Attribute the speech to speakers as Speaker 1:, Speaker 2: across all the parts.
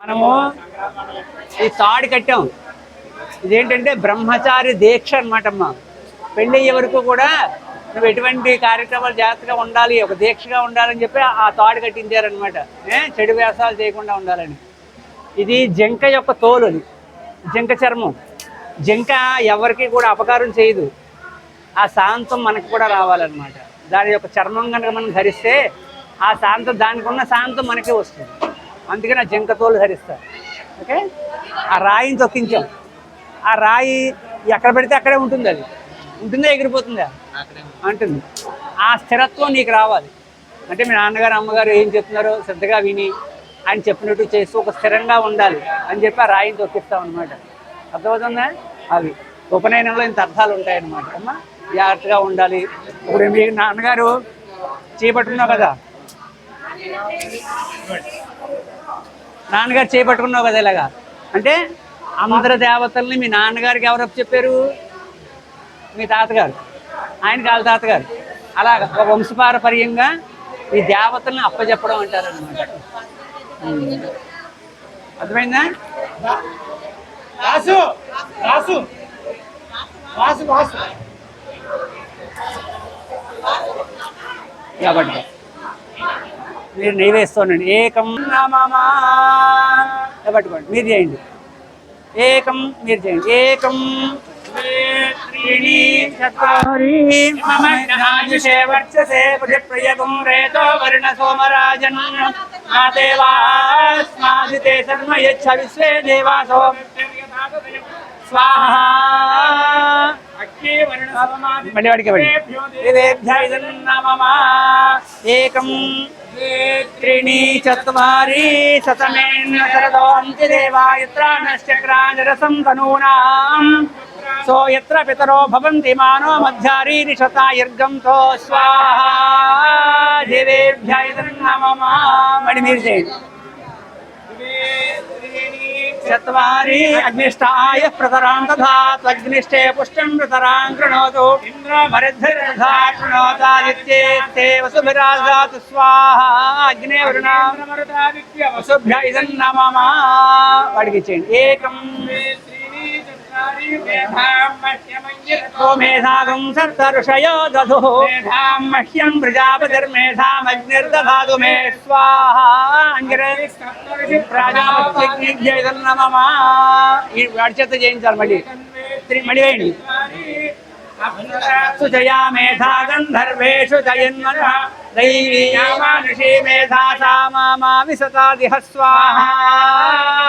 Speaker 1: మనము ఈ తాడు కట్టాం. ఇదేంటంటే బ్రహ్మచారి దీక్ష అనమాట అమ్మ పెళ్ళి అయ్యే వరకు కూడా నువ్వు ఎటువంటి కార్యక్రమాలు జాగ్రత్తగా ఉండాలి ఒక దీక్షగా ఉండాలని చెప్పి ఆ తాడు కట్టించారనమాట ఏ? చెడు వ్యాసాలు చేయకుండా ఉండాలని. ఇది జంక యొక్క తోలు అది. జింక చర్మం. జింక ఎవరికి కూడా అపకారం చేయదు. ఆ శాంతం మనకు కూడా రావాలన్నమాట. దాని యొక్క చర్మం కనుక మనం ధరిస్తే ఆ శాంతం దానికి ఉన్న శాంతం మనకే వస్తుంది. అందుకని ఆ జింక తోలు ధరిస్తారు ఓకే? ఆ రాయిని తొక్కించాం. ఆ రాయి ఎక్కడ పెడితే అక్కడే ఉంటుంది అది. ఉంటుందా ఎగిరిపోతుందా? అంటుంది. ఆ స్థిరత్వం నీకు రావాలి. అంటే మీ నాన్నగారు అమ్మగారు ఏం చెప్తున్నారో శ్రద్ధగా విని ఆయన చెప్పినట్టు చేస్తూ ఒక స్థిరంగా ఉండాలి అని చెప్పి ఆ రాయిని తొక్కిస్తాం అనమాట అర్థమవుతుందా? అవి. ఉపనయనంలో ఇంత అర్థాలు ఉంటాయన్నమాట. అమ్మా జాగ్రత్తగా ఉండాలి. ఇప్పుడు మీ నాన్నగారు చేపట్టుకున్నావు కదా? నాన్నగారు చేపట్టుకున్నావు కదా ఇలాగా? అంటే అందరి దేవతల్ని మీ నాన్నగారికి ఎవరు చెప్పారు? మీ తాతగారు. ఆయనకి వాళ్ళ తాతగారు. అలా ఒక వంశపారపర్యంగా ఈ దేవతల్ని అప్పచెప్పడం అంటారు అనమాట అర్థమైందా?
Speaker 2: వాసు వాసు వాసు వాసు
Speaker 1: కాబట్టి మీరు నెయ్యి వేస్తోండండి ఏకం పట్టుకోండి మీరు చేయండి. ఏకం మీరు చేయండి. ఏకం ద్వే, త్రీణి చత్వారి మమ జ్ఞాయుషే వర్చసే ప్రియగం రేతో వర్ణ సోమరాజన్. మా దేవాస్మాదితే శర్మ యచ్చ విశ్వే దేవాసో. స్వాహ మళ్ళీ వాడికి మమ ఏకం ద్వే, త్రీణి చత్వారి శతమేన్న శరదోంతి దేవాయత్రానశ్చక్రాజరసం తనూనాం సో యత్ర పితరో భవంతి మానో మధ్యారీరి శతాయుర్గంతో స్వాహా దేవేభ్యాయ నమః మళ్ళీ మీరు చేయండి చత్వారి అగ్నిష్టాయ ప్రతరాం తథా త్వగ్నిష్టే పుష్టం ప్రతరాం కృణోతు ఇంద్రమరిద్ధా కృణోతాదిత్యేస్తే వసుభిరాజాతు స్వాహా అగ్నే వరుణాం వసుభ్య ఇదం నమమ వాడికి ఇచ్చేయండి ఏకం మేధాగం సర్తఋషయో దధు మేధాం మహ్యం ప్రజాపతిర్మేధామగ్నిర్దధాతు మే స్వాహా అంగిరే ప్రజాపతిర్నమమా ఈ వాడి చేత చేయించాలి మళ్ళీ. మళ్ళీ వేయండి. సుజయా మేధా గంధర్వేషు జయన్మన। దైవీయామానుషీ మేధా సా మామా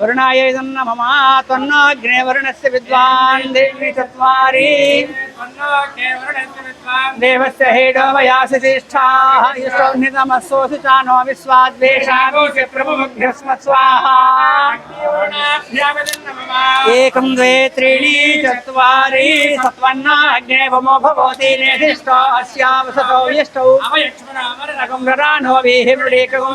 Speaker 1: సమానాయ ప్రమోషే స్వాహా వరుణాయ ఇదం నమమ త్వన్నాగ్నే వరుణస్య విద్వాన్ దేవి చత్వారి దేవస్య హేడో వయాసి జ్యేష్ఠాः యశోన్నితమస్సోసి చానో విశ్వాద్వేషాగోసి ప్రభుభ్యస్మ స్వాహా ఏకం ద్వే త్రీణి చత్వారి సత్వన్నాగ్నే వమో భవతి నేధిష్టో అస్యావసతో యష్టౌ అవయక్ష్మణామరగం రరాణో వీహి మృడేకగం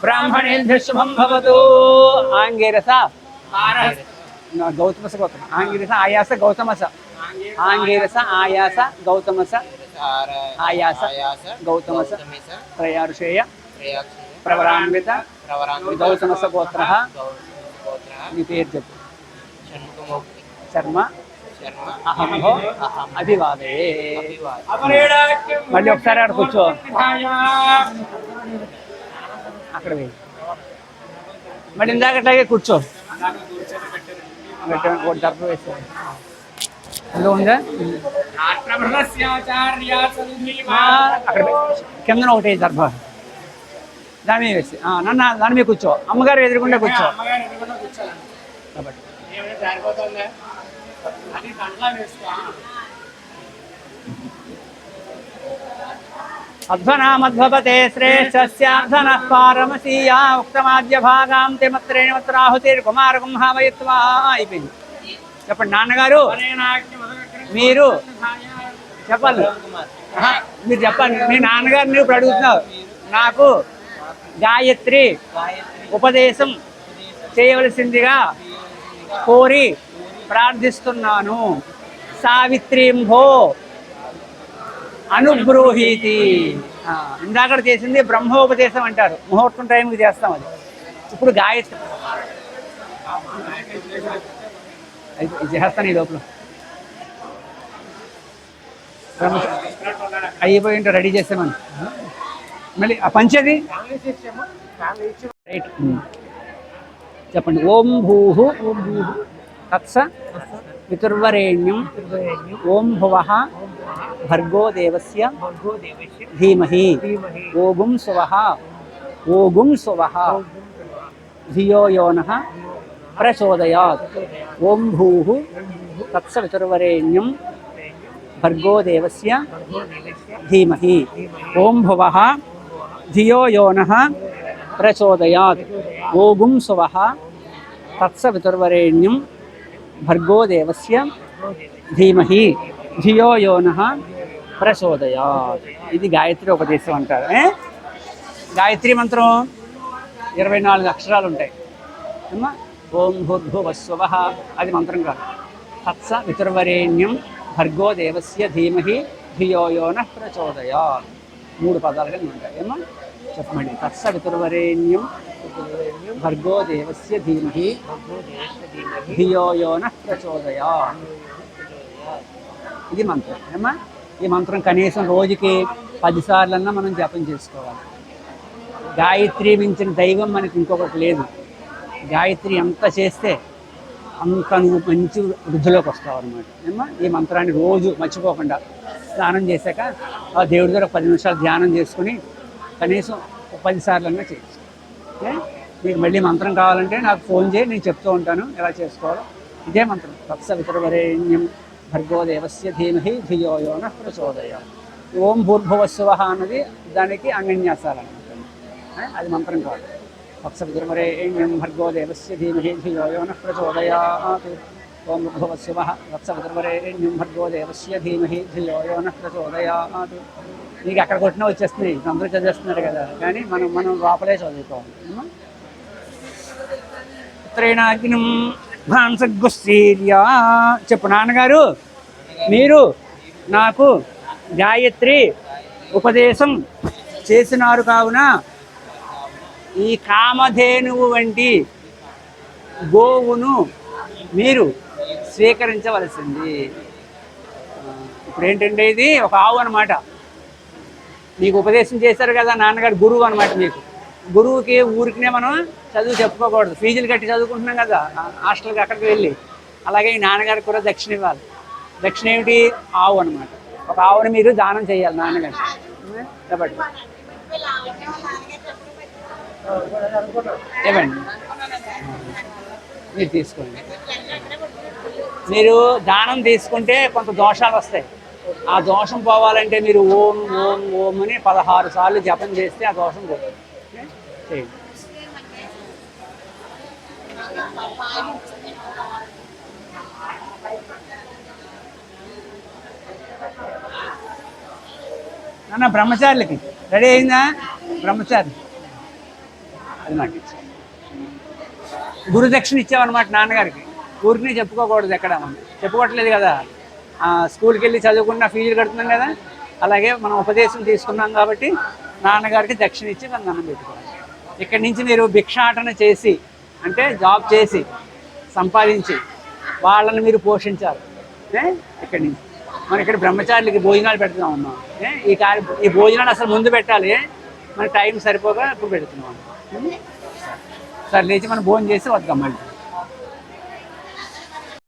Speaker 1: బ్రాహ్మణేభ్య శుభం భవతు. ఆంగిరస నా గౌతమస గౌతమ. ఆంగిరస ఆయాస గౌతమస. ఆంగిరస ఆయాస గౌతమస. ఆయాస గౌతమస. త్రయారుషేయ ప్రవరాన్విత గౌతమస గోత్ర. నీ పేరు చెప్పు. శర్మ. అహం భో అభివాదే. మళ్ళీ ఒకసారి అక్కడ కూర్చో. అక్కడ మరి ఇందాక అట్లాగే కూర్చో. డబ్బు వేసాను. అందులో ఉందా? అక్కడ. కిందన ఒకటి దర్భ. దాని మీద వేసి. నన్ను దాని మీద కూర్చో. అమ్మగారు ఎదురుకుండా కూర్చో. కాబట్టి
Speaker 2: అది కంట్లో వేసుకో
Speaker 1: అధ్వనామధ్వపతే శ్రేష్ఠస్యాధ్వనః పారమసీయా ఉక్తమాద్య భాగాం మత్రేణ మత్రాహుతిర్ అయిపోయింది చెప్పండి నాన్నగారు మీరు చెప్పాలి మీరు చెప్పండి. మీ నాన్నగారిని ఇప్పుడు అడుగుతున్నావు నాకు గాయత్రి ఉపదేశం చేయవలసిందిగా కోరి ప్రార్థిస్తున్నాను. సావిత్రీంభో అనుబ్రూహీతి. ఇందాక చేసింది బ్రహ్మోపదేశం అంటారు. ముహూర్తం టైంకి చేస్తాం అది. ఇప్పుడు గాయత్రి. చేస్తాను ఈ లోపల. బ్రహ్మ రెడీ చేసామని. మళ్ళీ ఆ పంచేది రైట్. చెప్పండి. ఓం భూ తత్స పితుర్వరేణ్యం ఓం భువ భర్గో దేవస్య ధీమహి ఓగుం సువః ఓగుం సువః ధియో యోనః ప్రచోదయాత్ ఓం భూ తత్స పితుర్వరేణ్యం భర్గో దేవస్య ధీమహి ఓం భువ ధియో యోనః ప్రచోదయాత్ ఓగుం సువః తత్స పితుర్వరేణ్యం భర్గో దేవస్య ధీమహి ధియో యోనః ప్రచోదయ ఇది గాయత్రి ఉపదేశం అంటారు. ఏ? గాయత్రి మంత్రం ఇరవై నాలుగు అక్షరాలు ఉంటాయి. అమ్మా ఓం భూర్భువస్వ అది మంత్రం కాదు. తత్స పితుర్వరేణ్యం భర్గో దేవస్య ధీమహి ధియోయోన ప్రచోదయ మూడు పదాలు ఉంటాయి. ఏమా చెప్పమండి. తత్స పితుర్వరేణ్యం భర్గో దేవస్య ధీమహి ధియోయోన ప్రచోదయ ఇది మంత్రం. ఏమా ఈ మంత్రం కనీసం రోజుకి పదిసార్లన్నా మనం జపం చేసుకోవాలి. గాయత్రి మించిన దైవం మనకి ఇంకొకటి లేదు. గాయత్రి ఎంత చేస్తే అంత నువ్వు మంచి వృద్ధిలోకి వస్తావు అనమాట ఈ మంత్రాన్ని రోజు మర్చిపోకుండా స్నానం చేశాక ఆ దేవుడి దగ్గర పది నిమిషాలు ధ్యానం చేసుకుని కనీసం పదిసార్లన్నా చేయొచ్చు. ఓకే మీకు మళ్ళీ మంత్రం కావాలంటే నాకు ఫోన్ చేయి నేను చెప్తూ ఉంటాను. ఎలా చేసుకోవాలో. ఇదే మంత్రం. తత్సవితరవరేణ్యం భర్గోదేవస్య ధీమహి ధియో యోన ప్రచోదయం. ఓం భూర్భువస్వ అన్నది దానికి అంగన్యాసాలు అనమాట అది మంత్రం కాదు. ఒకసారి గురుమరే ఏం భర్గోదేవస్య ధీమహి ధియో యోన ప్రచోదయాత్. ఓం భువస్వ వత్స వితరవరేణ్యం భర్గో దేవస్య ధీమహి ధియో యోన ప్రచోదయాత్. నీకు అక్కడ కొట్టినా వచ్చేస్తున్నాయి అందరూ చదివేస్తున్నారు కదా. కానీ మనం మనం లోపలే చదువుకోవాలి. ఉత్తరేణాగ్నం త్రేణాగ్నం చెప్పు నాన్నగారు మీరు నాకు గాయత్రి ఉపదేశం చేసినారు కావున ఈ కామధేనువు వంటి గోవును మీరు స్వీకరించవలసింది. ఇప్పుడు ఏంటంటే ఇది ఒక ఆవు అనమాట మీకు ఉపదేశం చేశారు కదా నాన్నగారు గురువు అనమాట మీకు. గురువుకి ఊరికినే మనం చదువు చెప్పుకోకూడదు. ఫీజులు కట్టి చదువుకుంటున్నాం కదా హాస్టల్కి అక్కడికి వెళ్ళి. అలాగే ఈ నాన్నగారికి కూడా దక్షిణ ఇవ్వాలి. దక్షిణ ఏమిటి? ఆవు అనమాట ఒక ఆవుని మీరు దానం చేయాలి నాన్నగారు. చెప్పండి. ఇవ్వండి మీరు తీసుకోండి. మీరు దానం తీసుకుంటే కొంత దోషాలు వస్తాయి. ఆ దోషం పోవాలంటే మీరు ఓం ఓం ఓం అని పదహారు సార్లు జపం చేస్తే ఆ దోషం పోతుంది. అన్న బ్రహ్మచారులకి. రెడీ అయిందా? బ్రహ్మచారి. అది నాకు ఇచ్చి. గురుదక్షిణ ఇచ్చామన్నమాట నాన్నగారికి. ఊరికి చెప్పుకోకూడదు ఎక్కడ. మనం చెప్పుకోవట్లేదు కదా. స్కూల్కి వెళ్ళి చదువుకున్న ఫీజులు కడుతున్నాం కదా. అలాగే మనం ఉపదేశం తీసుకున్నాం కాబట్టి నాన్నగారికి దక్షిణ ఇచ్చి మనం దండం పెట్టుకోవాలి. ఇక్కడి నుంచి మీరు భిక్షాటన చేసి అంటే జాబ్ చేసి సంపాదించి వాళ్ళని మీరు పోషించారు. ఇక్కడి నుంచి. మనం ఇక్కడ బ్రహ్మచారులకి భోజనాలు పెడుతున్నాం ఉన్నాం ఏ? ఈ కార్య ఈ భోజనాలు అసలు ముందు పెట్టాలి మన టైం సరిపోగా ఇప్పుడు పెడుతున్నాం సరే లేచి మనం భోజనం చేసి వద్దాం మళ్ళీ.